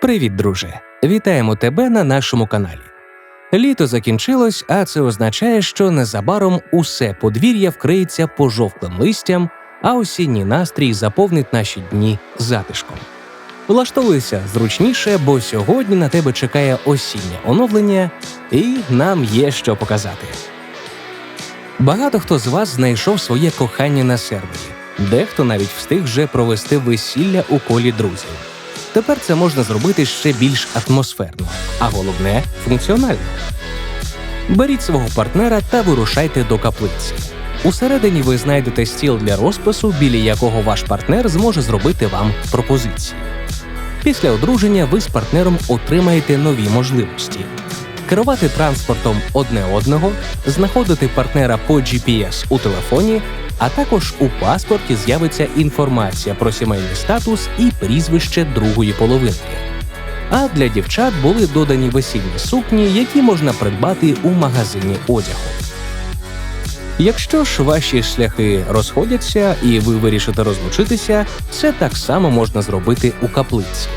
Привіт, друже! Вітаємо тебе на нашому каналі. Літо закінчилось, а це означає, що незабаром усе подвір'я вкриється пожовклим листям, а осінній настрій заповнить наші дні затишком. Влаштовуйся зручніше, бо сьогодні на тебе чекає осіннє оновлення, і нам є що показати. Багато хто з вас знайшов своє кохання на сервері, дехто навіть встиг вже провести весілля у колі друзів. Тепер це можна зробити ще більш атмосферно, а головне функціонально. Беріть свого партнера та вирушайте до каплиці. Усередині ви знайдете стіл для розпису, біля якого ваш партнер зможе зробити вам пропозиції. Після одруження ви з партнером отримаєте нові можливості: керувати транспортом одне одного, знаходити партнера по GPS у телефоні, а також у паспорті з'явиться інформація про сімейний статус і прізвище другої половинки. А для дівчат були додані весільні сукні, які можна придбати у магазині одягу. Якщо ж ваші шляхи розходяться і ви вирішите розлучитися, це так само можна зробити у каплиці.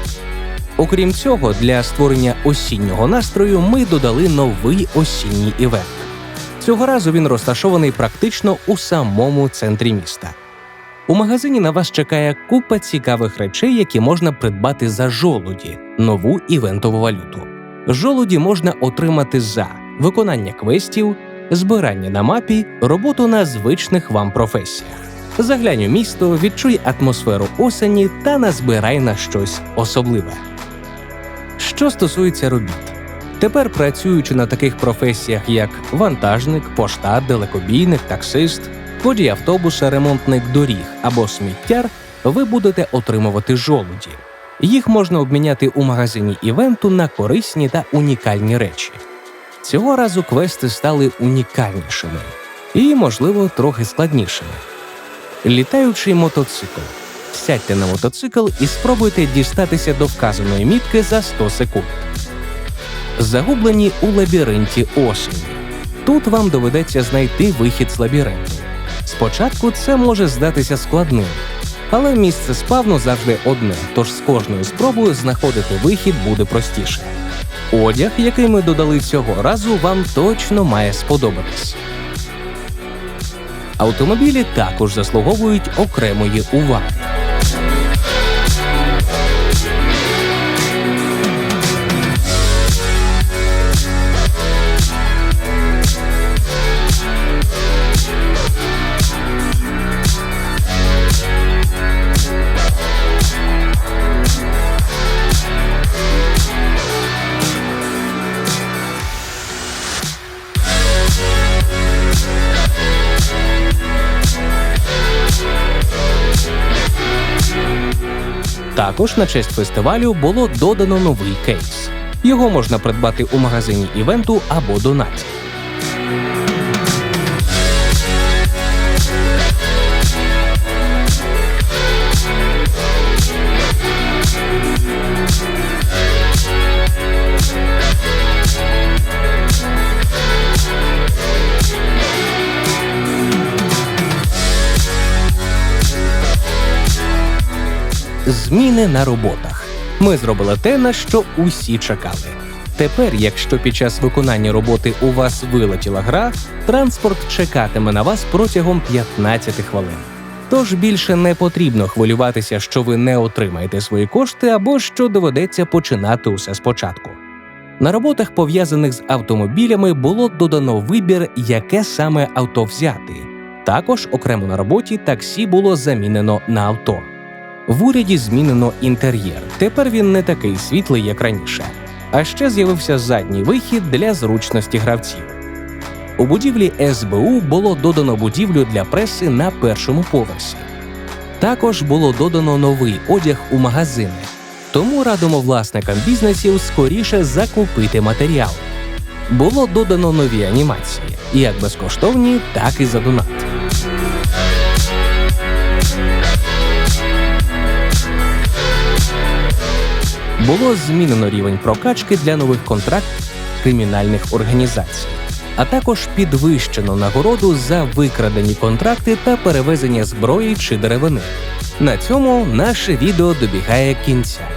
Окрім цього, для створення осіннього настрою ми додали новий осінній івент. Цього разу він розташований практично у самому центрі міста. У магазині на вас чекає купа цікавих речей, які можна придбати за жолуді, нову івентову валюту. Жолуді можна отримати за виконання квестів, збирання на мапі, роботу на звичних вам професіях. Заглянь у місто, відчуй атмосферу осені та назбирай на щось особливе. Що стосується робіт, тепер працюючи на таких професіях, як вантажник, поштар, далекобійник, таксист, водій автобуса, ремонтник доріг або сміттяр, ви будете отримувати жолуді. Їх можна обміняти у магазині івенту на корисні та унікальні речі. Цього разу квести стали унікальнішими і, можливо, трохи складнішими. Літаючий мотоцикл. Сядьте на мотоцикл і спробуйте дістатися до вказаної мітки за 100 секунд. Загублені у лабіринті осені. Тут вам доведеться знайти вихід з лабіринту. Спочатку це може здатися складним, але місце спавну завжди одне, тож з кожною спробою знаходити вихід буде простіше. Одяг, який ми додали цього разу, вам точно має сподобатись. Автомобілі також заслуговують окремої уваги. Також на честь фестивалю було додано новий кейс. Його можна придбати у магазині івенту або донаті. Зміни на роботах. Ми зробили те, на що усі чекали. Тепер, якщо під час виконання роботи у вас вилетіла гра, транспорт чекатиме на вас протягом 15 хвилин. Тож більше не потрібно хвилюватися, що ви не отримаєте свої кошти або що доведеться починати усе спочатку. На роботах, пов'язаних з автомобілями, було додано вибір, яке саме авто взяти. Також окремо на роботі таксі було замінено на авто. В уряді змінено інтер'єр. Тепер він не такий світлий, як раніше. А ще з'явився задній вихід для зручності гравців. У будівлі СБУ було додано будівлю для преси на першому поверсі. Також було додано новий одяг у магазини, тому радимо власникам бізнесів скоріше закупити матеріал. Було додано нові анімації, як безкоштовні, так і за донат. Було змінено рівень прокачки для нових контрактів кримінальних організацій, а також підвищено нагороду за викрадені контракти та перевезення зброї чи деревини. На цьому наше відео добігає кінця.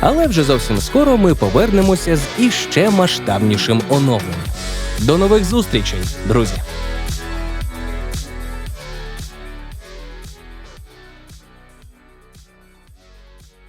Але вже зовсім скоро ми повернемося з іще масштабнішим оновленням. До нових зустрічей, друзі!